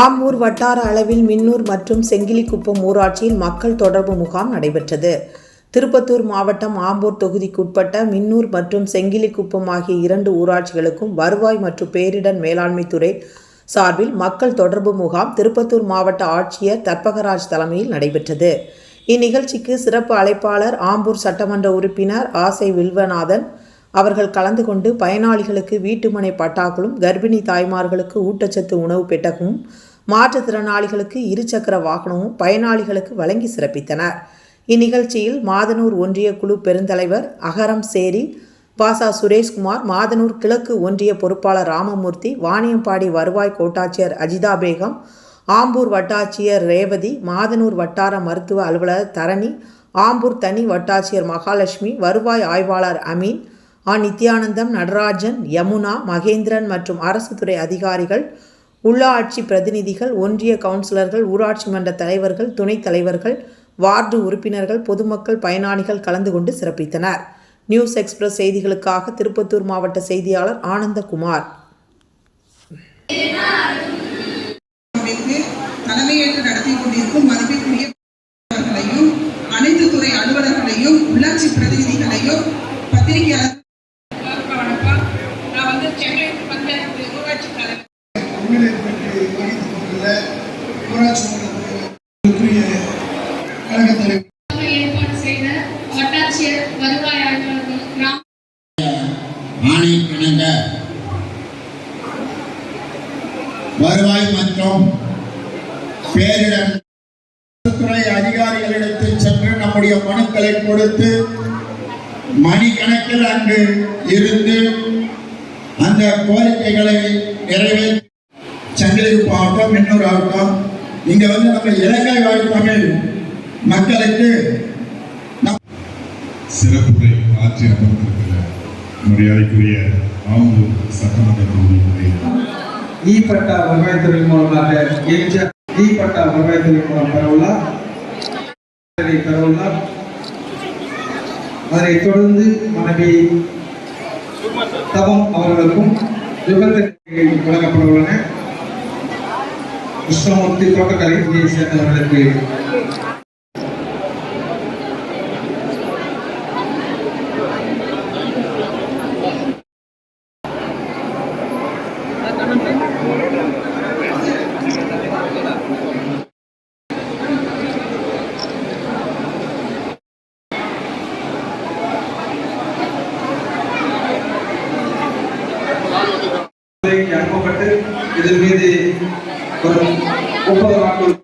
ஆம்பூர் வட்டார அளவில் மின்னூர் மற்றும் செங்கிலிக்குப்பம் ஊராட்சியில் மக்கள் தொடர்பு முகாம் நடைபெற்றது. திருப்பத்தூர் மாவட்டம் ஆம்பூர் தொகுதிக்குட்பட்ட மின்னூர் மற்றும் செங்கிலிக்குப்பம் ஆகிய இரண்டு ஊராட்சிகளுக்கும் வருவாய் மற்றும் பேரிடர் மேலாண்மை துறை சார்பில் மக்கள் தொடர்பு முகாம் திருப்பத்தூர் மாவட்ட ஆட்சியர் தர்பகராஜ் தலைமையில் நடைபெற்றது. இந்நிகழ்ச்சிக்கு சிறப்பு அழைப்பாளர் ஆம்பூர் சட்டமன்ற உறுப்பினர் ஆசை வில்வநாதன் அவர்கள் கலந்து கொண்டு பயனாளிகளுக்கு வீட்டுமனை பட்டாக்களும் கர்ப்பிணி தாய்மார்களுக்கு ஊட்டச்சத்து உணவு பெட்டகமும் மாற்றுத்திறனாளிகளுக்கு இருசக்கர வாகனமும் பயனாளிகளுக்கு வழங்கி சிறப்பித்தனர். இந்நிகழ்ச்சியில் மாதனூர் ஒன்றிய குழு பெருந்தலைவர் அகரம் சேரி பாசா சுரேஷ்குமார் மாதனூர் கிழக்கு ஒன்றிய பொறுப்பாளர் ராமமூர்த்தி வாணியம்பாடி வருவாய் கோட்டாட்சியர் அஜிதா பேகம் ஆம்பூர் வட்டாட்சியர் ரேவதி மாதனூர் வட்டார மருத்துவ அலுவலர் தரணி ஆம்பூர் தனி வட்டாட்சியர் மகாலட்சுமி வருவாய் ஆய்வாளர் அமீன் ஆ நித்யானந்தம் நடராஜன் யமுனா மகேந்திரன் மற்றும் அரசு துறை அதிகாரிகள் உள்ளாட்சி பிரதிநிதிகள் ஒன்றிய கவுன்சிலர்கள் ஊராட்சி மன்ற தலைவர்கள் துணைத் தலைவர்கள் வார்டு உறுப்பினர்கள் பொதுமக்கள் பயனாளிகள் கலந்து கொண்டு சிறப்பித்தனர். நியூஸ் எக்ஸ்பிரஸ் செய்திகளுக்காக திருப்பத்தூர் மாவட்ட செய்தியாளர் ஆனந்தகுமார். தலைமையேற்று நடத்தி கொண்டிருக்கும் அனைத்து துறை அலுவலர்களையும் உள்ளாட்சி பிரதிநிதிகளையும் பத்திரிகையாளர் வகித்துக் கொண்டுள்ள ஊராட்சி மன்றத்திற்குரிய தலைவர் வருவாய் மற்றும் பேரிடர் துறை அதிகாரிகளிடத்தில் சென்று நம்முடைய மனுக்களை கொடுத்து மணிக்கணக்கில் அங்கு இருந்து அந்த கோரிக்கைகளை நிறைவேற்ற சங்கிலிகுப்பு ஆகட்டும் மின்னூர் ஆகட்டும். இங்க வந்து நம்ம இலங்கை வாழ் தமிழ் மக்களுக்கு சிறப்புரை ஆற்றி அமர்ந்திருக்கிற மரியாதைக்குரிய ஆம்பூர் சட்டமன்ற தொகுதியினுடைய இ பட்டா வருவாய்த்துறை மூலமாக இ பட்டா வருவாய்த்துறை மூலம் பெறவுள்ளார் அதனை பெறவுள்ளார் அதனைத் தொடர்ந்து மனைவி தவம் அவர்களுக்கும் விபத்து வழங்கப்பட உள்ளன கிருஷ்ணமூர்த்தி தோட்டக்கலையை சேர்ந்தவர்களுக்கு அனுப்பப்பட்டு இதன் மீது முப்பது நாட்கள்